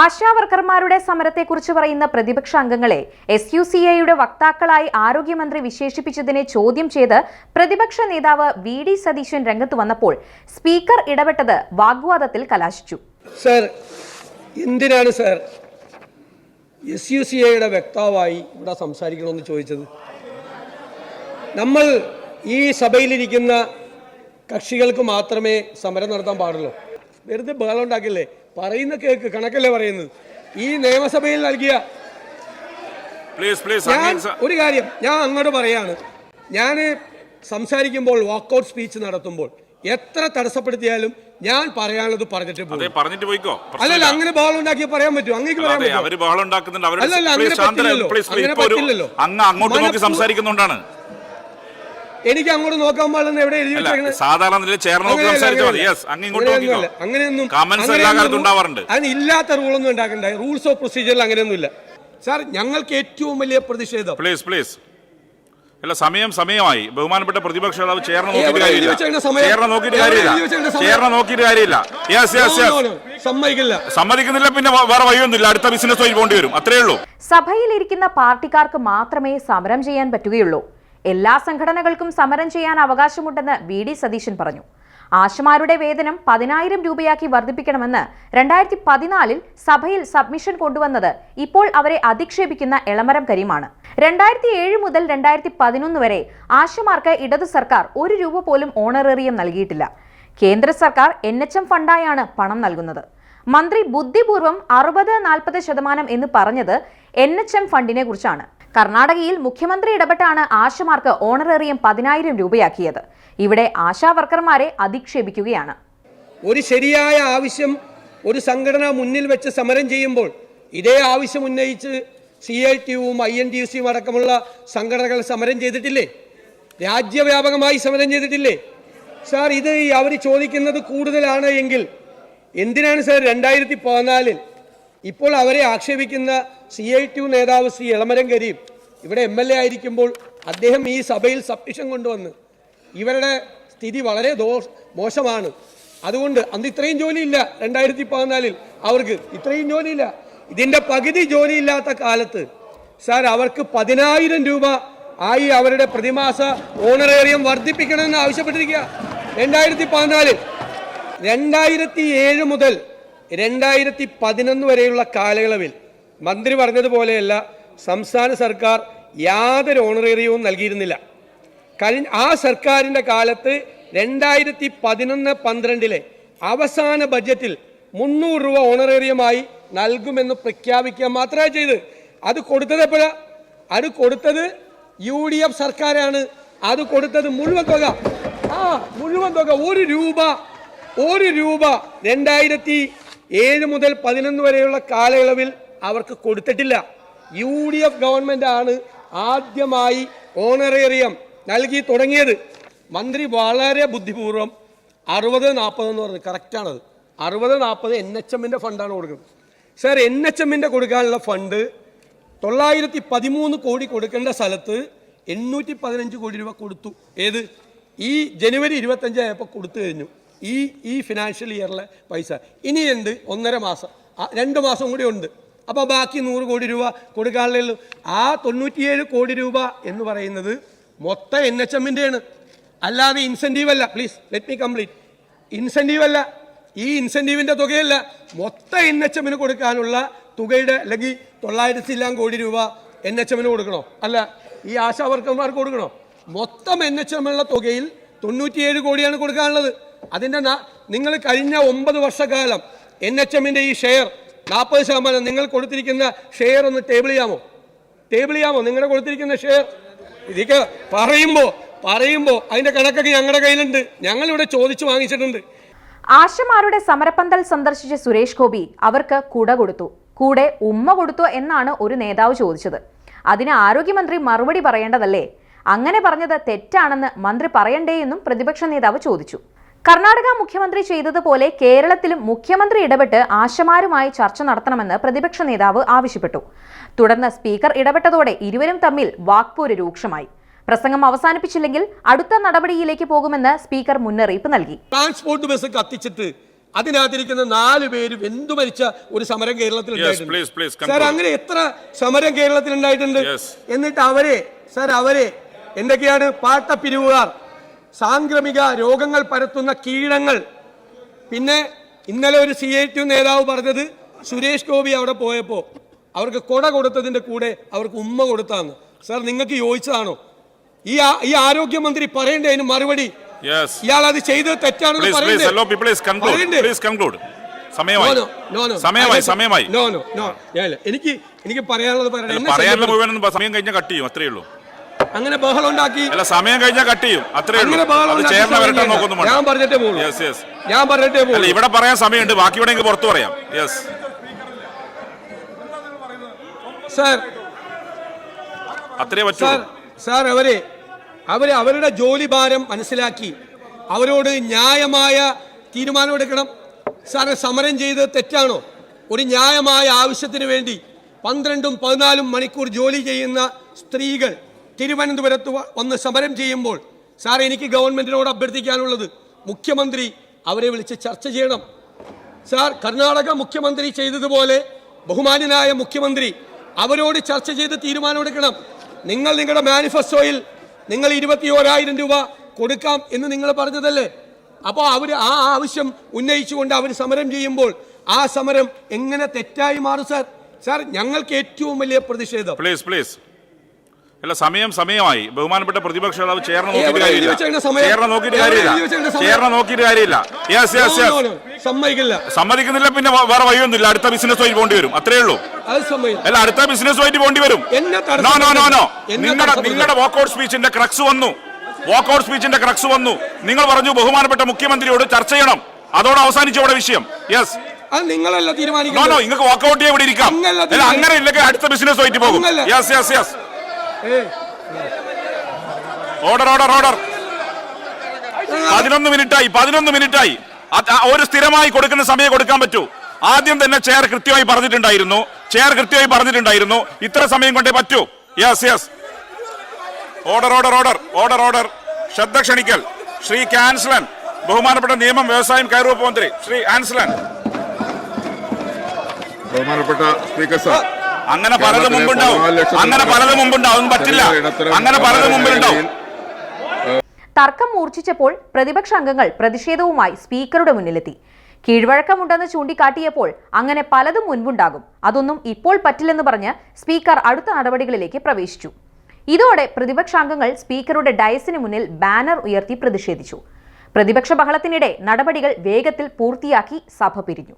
ആശാവർക്കർമാരുടെ സമരത്തെക്കുറിച്ച് പറയുന്ന പ്രതിപക്ഷ അംഗങ്ങളെ എസ് യു സി ഐയുടെ വക്താക്കളായി ആരോഗ്യമന്ത്രി വിശേഷിപ്പിച്ചതിനെ ചോദ്യം ചെയ്ത് പ്രതിപക്ഷ നേതാവ് വി ഡി സതീശൻ രംഗത്ത് വന്നപ്പോൾ സ്പീക്കർ ഇടപെട്ടത് വാഗ്വാദത്തിൽ കലാശിച്ചു. സർ എന്തിനാണ് സർ എസ് യു സി ഐയുടെ വ്യക്താവായി ഇവിടെ സംസാരിക്കണമെന്ന് ചോദിച്ചത്? നമ്മൾ ഈ സഭയിലിരിക്കുന്ന കക്ഷികൾക്ക് മാത്രമേ സമരം നടത്താൻ പാടുള്ളൂ. വെറുതെ ബഹളം ഉണ്ടാക്കില്ലേ? പറയുന്ന കേക്ക് കണക്കല്ലേ പറയുന്നത്? ഈ നിയമസഭയിൽ നൽകിയ ഞാൻ ഒരു കാര്യം ഞാൻ അങ്ങോട്ട് പറയാണ്. ഞാൻ സംസാരിക്കുമ്പോൾ വാക്കൗട്ട് സ്പീച്ച് നടത്തുമ്പോൾ എത്ര തടസ്സപ്പെടുത്തിയാലും ഞാൻ പറയാനുള്ളത് പറഞ്ഞിട്ട് പോകും പറഞ്ഞിട്ട് പോയിക്കോ? അല്ലല്ല അങ്ങനെ ബഹളം ഉണ്ടാക്കി പറയാൻ പറ്റും അങ്ങേക്ക് പറയാൻ പറ്റും അവർ ബഹളം ഉണ്ടാക്കുന്നുണ്ട്. അവർ അല്ലല്ല, please അങ്ങനെ പറ്റില്ലല്ലോ. please, please. അങ്ങനെ ഇപ്പൊ ഒരു പറ്റില്ലല്ലോ. അങ്ങ് അങ്ങോട്ട് നോക്കി സംസാരിക്കുന്നുണ്ടാണ്. എനിക്ക് അങ്ങോട്ട് നോക്കാൻ പാടില്ലെന്ന് എവിടെ എഴുതി സാധാരണ നിലയിൽ ചേർന്ന് നോക്കി അങ്ങനെയല്ല, സംസാരിച്ചാൽ മതി. യെസ് അങ്ങ് ഇങ്ങോട്ട് നോക്കിക്കോ. അങ്ങനെയൊന്നും കമന്റ്സ് എല്ലാ അങ്ങനെയൊന്നും കാലത്തും ഉണ്ടാവാറുണ്ട്. അതിന് ഇല്ലാത്ത റൂളൊന്നും ഉണ്ടാക്കണ്ട. റൂൾസ് ഓഫ് പ്രൊസീജിയറിൽ അങ്ങനെയൊന്നും ഇല്ല സാർ ഞങ്ങൾക്ക് ഏറ്റവും വലിയ പ്രതിഷേധം. പ്ലീസ് പ്ലീസ് അല്ല സമയം സമയമായി. ബഹുമാനപ്പെട്ട പ്രതിപക്ഷ നേതാവ് ചേർന്ന് നോക്കിയിട്ട് കാര്യമില്ല. സമയം? ചേർന്ന് നോക്കിയിട്ട് കാര്യമില്ല. ചേർന്ന് നോക്കിയിട്ട് കാര്യമില്ല. Yes yes yes. സമ്മതിക്കില്ല. സമ്മതിക്കുന്നില്ല പിന്നെ വേറെ വഴിയൊന്നുമില്ല. അടുത്ത ബിസിനസ് വഴി പോകേണ്ടി വരും. അത്രേ ഉള്ളൂ. സഭയിലിരിക്കുന്ന പാർട്ടിക്കാർക്ക് മാത്രമേ സമരം ചെയ്യാൻ പറ്റുകയുള്ളൂ. എല്ലാ സംഘടനകൾക്കും സമരം ചെയ്യാൻ അവകാശമുണ്ടെന്ന് വി ഡി സതീശൻ പറഞ്ഞു. ആശമാരുടെ വേതനം പതിനായിരം രൂപയാക്കി വർദ്ധിപ്പിക്കണമെന്ന് രണ്ടായിരത്തി പതിനാലിൽ സഭയിൽ സബ്മിഷൻ കൊണ്ടുവന്നത് ഇപ്പോൾ അവരെ അധിക്ഷേപിക്കുന്ന എളമരം കരീമാണ്. രണ്ടായിരത്തി ഏഴ് മുതൽ രണ്ടായിരത്തി പതിനൊന്ന് വരെ ആശമാർക്ക് ഇടതു സർക്കാർ ഒരു രൂപ പോലും ഓണറേറിയം നൽകിയിട്ടില്ല. കേന്ദ്ര സർക്കാർ എൻ എച്ച് എം ഫണ്ടായാണ് പണം നൽകുന്നത്. മന്ത്രി ബുദ്ധിപൂർവം അറുപത് നാൽപ്പത് ശതമാനം എന്ന് പറഞ്ഞത് എൻ എച്ച് എം ഫണ്ടിനെ കുറിച്ചാണ്. കർണാടകയിൽ മുഖ്യമന്ത്രി ഇടപെട്ടാണ് ആശമാർക്ക് ഓണറേറിയം പതിനായിരം രൂപയാക്കിയത്. ഇവിടെ ആശാ വർക്കർമാരെ അധിക്ഷേപിക്കുകയാണ്. ഒരു ശരിയായ ആവശ്യം ഒരു സംഘടന മുന്നിൽ വെച്ച് സമരം ചെയ്യുമ്പോൾ ഇതേ ആവശ്യം ഉന്നയിച്ച് സി ഐ ടിയും ഐ എൻ ടി യു സിയും അടക്കമുള്ള സംഘടനകൾ സമരം ചെയ്തിട്ടില്ലേ? രാജ്യവ്യാപകമായി സമരം ചെയ്തിട്ടില്ലേ? സാർ ഇത് അവർ ചോദിക്കുന്നത് കൂടുതലാണ് എങ്കിൽ എന്തിനാണ് സാർ രണ്ടായിരത്തി പതിനാലിൽ ഇപ്പോൾ അവരെ ആക്ഷേപിക്കുന്ന സി ഐ ടി നേതാവ് ശ്രീ എളമരം കരീം ഇവിടെ എം എൽ എ ആയിരിക്കുമ്പോൾ അദ്ദേഹം ഈ സഭയിൽ സബ്മിഷൻ കൊണ്ടുവന്ന് ഇവരുടെ സ്ഥിതി വളരെ ദോഷ മോശമാണ്. അതുകൊണ്ട് അന്ന് ഇത്രയും ജോലിയില്ല രണ്ടായിരത്തി പതിനാലിൽ അവർക്ക് ഇത്രയും ജോലിയില്ല. ഇതിന്റെ പകുതി ജോലിയില്ലാത്ത കാലത്ത് സാർ അവർക്ക് പതിനായിരം രൂപ ആയി അവരുടെ പ്രതിമാസ ഓണറേറിയം വർദ്ധിപ്പിക്കണമെന്ന് ആവശ്യപ്പെട്ടിരിക്കുക. രണ്ടായിരത്തി പതിനാലിൽ രണ്ടായിരത്തി ഏഴ് മുതൽ രണ്ടായിരത്തി പതിനൊന്ന് വരെയുള്ള കാലയളവിൽ മന്ത്രി പറഞ്ഞതുപോലെയല്ല സംസ്ഥാന സർക്കാർ യാതൊരു ഓണറേറിയവും നൽകിയിരുന്നില്ല. കഴിഞ്ഞ ആ സർക്കാരിന്റെ കാലത്ത് രണ്ടായിരത്തി പതിനൊന്ന് പന്ത്രണ്ടിലെ അവസാന ബജറ്റിൽ മുന്നൂറ് രൂപ ഓണറേറിയമായി നൽകുമെന്ന് പ്രഖ്യാപിക്കുക മാത്രമേ ചെയ്ത്. അത് കൊടുത്തത് അത് കൊടുത്തത് യു ഡി എഫ് സർക്കാരാണ്. അത് കൊടുത്തത് മുഴുവൻ തുക. ആ മുഴുവൻ തുക. ഒരു രൂപ ഒരു രൂപ രണ്ടായിരത്തി ഏഴ് മുതൽ പതിനൊന്ന് വരെയുള്ള കാലയളവിൽ അവർക്ക് കൊടുത്തിട്ടില്ല. യു ഡി എഫ് ഗവൺമെന്റ് ആണ് ആദ്യമായി ഓണറേറിയം നൽകി തുടങ്ങിയത്. മന്ത്രി വളരെ ബുദ്ധിപൂർവം അറുപത് നാൽപ്പത് എന്ന് പറഞ്ഞത് കറക്റ്റാണത് അറുപത് നാൽപ്പത് എൻ എച്ച് എമ്മിന്റെ ഫണ്ടാണ് കൊടുക്കുന്നത്. സാർ എൻ എച്ച് എമ്മിന്റെ കൊടുക്കാനുള്ള ഫണ്ട് തൊള്ളായിരത്തി പതിമൂന്ന് കോടി കൊടുക്കേണ്ട സ്ഥലത്ത് എണ്ണൂറ്റി പതിനഞ്ച് കോടി രൂപ കൊടുത്തു. ഏത്? ഈ ജനുവരി ഇരുപത്തഞ്ചായപ്പോൾ കൊടുത്തു കഴിഞ്ഞു. ഈ ഈ ഫിനാൻഷ്യൽ ഇയറിലെ പൈസ. ഇനിയുണ്ട് ഒന്നര മാസം. രണ്ട് മാസം കൂടി ഉണ്ട്. അപ്പോൾ ബാക്കി നൂറ് കോടി രൂപ കൊടുക്കാനുള്ളൂ ആ തൊണ്ണൂറ്റിയേഴ് കോടി രൂപ എന്ന് പറയുന്നത് മൊത്തം എൻ എച്ച് എമ്മിന്റെയാണ് അല്ലാതെ ഇൻസെന്റീവ് അല്ല. Please let me complete incentive അല്ല. ഈ ഇൻസെന്റീവിന്റെ തുകയല്ല. മൊത്തം എൻ എച്ച് എമ്മിന് കൊടുക്കാനുള്ള തുകയുടെ അല്ലെങ്കിൽ തൊള്ളായിരത്തി എല്ലാം കോടി രൂപ എൻ എച്ച് എമ്മിന് കൊടുക്കണോ? അല്ല ഈ ആശാ വർക്കർമാർക്ക് കൊടുക്കണോ? മൊത്തം എൻ എച്ച് എമ്മിനുള്ള തുകയിൽ തൊണ്ണൂറ്റിയേഴ് കോടിയാണ് കൊടുക്കാനുള്ളത്. അതിന്റെ നിങ്ങൾ കഴിഞ്ഞ ഒമ്പത് വർഷക്കാലം എൻ എച്ച് എമ്മിന്റെ ഈ ഷെയർ നാൽപ്പത് ശതമാനം നിങ്ങൾ കൊടുത്തിരിക്കുന്ന ഷെയർ ഒന്ന് ടേബിൾ ചെയ്യാമോ? ടേബിൾ ചെയ്യാമോ? നിങ്ങളുടെ കൊടുത്തിരിക്കുന്ന ഷെയർ? ഇതൊക്കെ പറയുമ്പോൾ പറയുമ്പോൾ അതിന്റെ കണക്കൊക്കെ ഞങ്ങളുടെ കയ്യിലുണ്ട്. ഞങ്ങളിവിടെ ചോദിച്ചു വാങ്ങിച്ചിട്ടുണ്ട്. ആശമാരുടെ സമരപ്പന്തൽ സന്ദർശിച്ച സുരേഷ് ഗോപി അവർക്ക് കുട കൊടുത്തു. കൂടെ ഉമ്മ കൊടുത്തു എന്നാണ് ഒരു നേതാവ് ചോദിച്ചത്. അതിന് ആരോഗ്യമന്ത്രി മറുപടി പറയേണ്ടതല്ലേ? അങ്ങനെ പറഞ്ഞത് തെറ്റാണെന്ന് മന്ത്രി പറയണ്ടേ എന്നും പ്രതിപക്ഷ നേതാവ് ചോദിച്ചു. കർണാടക മുഖ്യമന്ത്രി ചെയ്തതുപോലെ കേരളത്തിലും മുഖ്യമന്ത്രി ഇടപെട്ട് ആശമാരുമായി ചർച്ച നടത്തണമെന്ന് പ്രതിപക്ഷ നേതാവ് ആവശ്യപ്പെട്ടു. തുടർന്ന് സ്പീക്കർ ഇടപെട്ടതോടെ ഇരുവരും തമ്മിൽ വാക്പോര് രൂക്ഷമായി. പ്രസംഗം അവസാനിപ്പിച്ചില്ലെങ്കിൽ അടുത്ത നടപടിയിലേക്ക് പോകുമെന്ന് സ്പീക്കർ മുന്നറിയിപ്പ് നൽകി. ട്രാൻസ്പോർട്ട് ബസ് കത്തിച്ചിട്ട് അതിനകത്തിരിക്കുന്ന നാല് പേര് വെന്തു മരിച്ച ഒരു സമരം കേരളത്തിൽ Yes, please, please, സാർ അങ്ങനെ എത്ര സമരം കേരളത്തിൽ ഉണ്ടായിട്ടുണ്ട്? എന്നിട്ട് അവരെ സാർ അവരെ എന്തൊക്കെയാണ് പാട്ടപ്പിരിവുകാർ സാംക്രമിക രോഗങ്ങൾ പരത്തുന്ന കീടങ്ങൾ. പിന്നെ ഇന്നലെ ഒരു സി ഐ ടി നേതാവ് പറഞ്ഞത് സുരേഷ് ഗോപി അവിടെ പോയപ്പോൾ അവർക്ക് കൊട കൊടുത്തതിന്റെ കൂടെ അവർക്ക് ഉമ്മ കൊടുത്താന്ന്. സാർ നിങ്ങൾക്ക് യോജിച്ചതാണോ? ഈ ഈ ആരോഗ്യമന്ത്രി പറയണ്ടേ അതിന് മറുപടി? ഇയാൾ അത് ചെയ്തത് തെറ്റാണെന്ന് പറയണ്ടേ. എനിക്ക് എനിക്ക് പറയാനുള്ളത് പറയാനുള്ള മുഴുവൻ സമയം കഴിഞ്ഞാൽ കട്ട് ചെയ്യും അത്രേ ഉള്ളൂ. അങ്ങനെ ബഹളം ഉണ്ടാക്കി. അല്ല സമയം കഴിഞ്ഞാൽ കട്ട് ചെയ്യും. അത്രേ അങ്ങനെ ബഹളം ഉണ്ടാക്കി സമയം നോക്കുന്നു ഞാൻ പറഞ്ഞിട്ടേ പോകും യെസ് യെസ് ഞാൻ പറഞ്ഞിട്ടേ അല്ല പോകുള്ളൂ ഇവിടെ പറയാൻ സമയമുണ്ട്. ബാക്കി ഇവിടെ പുറത്തു പറയാം. Yes sir. അത്രേ സാർ പറ്റുള്ളൂ സാർ അവരെ അവരെ അവരുടെ ജോലി ഭാരം മനസ്സിലാക്കി. അവരോട് ന്യായമായ തീരുമാനമെടുക്കണം സാറ് സമരം ചെയ്ത് തെറ്റാണോ? ഒരു ന്യായമായ ആവശ്യത്തിന് വേണ്ടി പന്ത്രണ്ടും പതിനാലും മണിക്കൂർ ജോലി ചെയ്യുന്ന സ്ത്രീകൾ തിരുവനന്തപുരത്ത് വന്ന് സമരം ചെയ്യുമ്പോൾ സാർ എനിക്ക് ഗവൺമെന്റിനോട് അഭ്യർത്ഥിക്കാനുള്ളത് മുഖ്യമന്ത്രി അവരെ വിളിച്ച് ചർച്ച ചെയ്യണം. സാർ കർണാടക മുഖ്യമന്ത്രി ചെയ്തതുപോലെ ബഹുമാന്യനായ മുഖ്യമന്ത്രി അവരോട് ചർച്ച ചെയ്ത് തീരുമാനമെടുക്കണം നിങ്ങൾ നിങ്ങളുടെ മാനിഫെസ്റ്റോയിൽ നിങ്ങൾ ഇരുപത്തി ഓരായിരം രൂപ കൊടുക്കാം എന്ന് നിങ്ങൾ പറഞ്ഞതല്ലേ? അപ്പോൾ അവർ ആ ആവശ്യം ഉന്നയിച്ചുകൊണ്ട് അവർ സമരം ചെയ്യുമ്പോൾ ആ സമരം എങ്ങനെ തെറ്റായി മാറും സാർ? സാർ ഞങ്ങൾക്ക് ഏറ്റവും വലിയ പ്രതിഷേധം. പ്ലീസ് പ്ലീസ് അല്ല സമയം സമയമായി. ബഹുമാനപ്പെട്ട പ്രതിപക്ഷ നേതാവ് ചേർന്ന് നോക്കിയിട്ട് കാര്യമില്ല. ചേർന്ന് നോക്കിയിട്ട് കാര്യമില്ല? ചേർന്ന് നോക്കിയിട്ട് കാര്യമില്ല. Yes yes yes. സമ്മതിക്കില്ല. സമ്മതിക്കുന്നില്ല പിന്നെ വേറെ വഴിയൊന്നുമില്ല. അടുത്ത ബിസിനസ് വഴി പോണ്ടി വരും. അത്രേ ഉള്ളൂ. അല്ല അടുത്ത ബിസിനസ് വഴി പോകേണ്ടി വരും. നോ നോ നോ നോ നിങ്ങളുടെ നിങ്ങളുടെ വാക്കൗട്ട് സ്പീച്ചിന്റെ ക്രക്സ് വന്നു. വാക്കൗട്ട് സ്പീച്ചിന്റെ ക്രക്സ് വന്നു. നിങ്ങൾ പറഞ്ഞു ബഹുമാനപ്പെട്ട മുഖ്യമന്ത്രിയോട് ചർച്ച ചെയ്യണം. അതോടെ അവസാനിച്ചു ഇവിടെ വിഷയം. യെസ് നിങ്ങളല്ല നോ നോ തീരുമാനിക്കുന്നത് നിങ്ങൾക്ക് വാക്കൗട്ട് ചെയ്യാൻ ഇവിടെ ഇരിക്കാം. അങ്ങനെ ഇല്ലെങ്കിൽ അടുത്ത ബിസിനസ് വൈറ്റ് പോകും. Yes yes yes. Order order order. പതിനൊന്ന് മിനിറ്റായി പതിനൊന്ന് മിനിറ്റായി. ഒരു സ്ഥിരമായി കൊടുക്കുന്ന സമയം കൊടുക്കാൻ പറ്റൂ. ആദ്യം തന്നെ ചെയർ കൃത്യമായി പറഞ്ഞിട്ടുണ്ടായിരുന്നു. ചെയർ കൃത്യമായി പറഞ്ഞിട്ടുണ്ടായിരുന്നു. ഇത്ര സമയം കൊണ്ടേ പറ്റൂ. Yes yes order order order order order ശ്രദ്ധ ക്ഷണിക്കൽ. ശ്രീ കാൻസലൻ ബഹുമാനപ്പെട്ട നിയമം വ്യവസായം കയറുവപ്പ് മന്ത്രി ശ്രീ ആൻസലൻ. ബഹുമാനപ്പെട്ട സ്പീക്കർ സാർ അങ്ങനെ പലതും മുമ്പുണ്ടാവും. അങ്ങനെ പലതും മുമ്പുണ്ടാവും. പറ്റില്ല. അങ്ങനെ പലതും മുമ്പിലുണ്ടാവും തർക്കം മൂർച്ഛിച്ചപ്പോൾ പ്രതിപക്ഷ അംഗങ്ങൾ പ്രതിഷേധവുമായി സ്പീക്കറുടെ മുന്നിലെത്തി. കീഴ്വഴക്കമുണ്ടെന്ന് ചൂണ്ടിക്കാട്ടിയപ്പോൾ അങ്ങനെ പലതും മുൻപുണ്ടാകും. അതൊന്നും ഇപ്പോൾ പറ്റില്ലെന്ന് പറഞ്ഞ് സ്പീക്കർ അടുത്ത നടപടികളിലേക്ക് പ്രവേശിച്ചു. ഇതോടെ പ്രതിപക്ഷാംഗങ്ങൾ സ്പീക്കറുടെ ഡയസിന് മുന്നിൽ ബാനർ ഉയർത്തി പ്രതിഷേധിച്ചു. പ്രതിപക്ഷ ബഹളത്തിനിടെ നടപടികൾ വേഗത്തിൽ പൂർത്തിയാക്കി സഭ പിരിഞ്ഞു.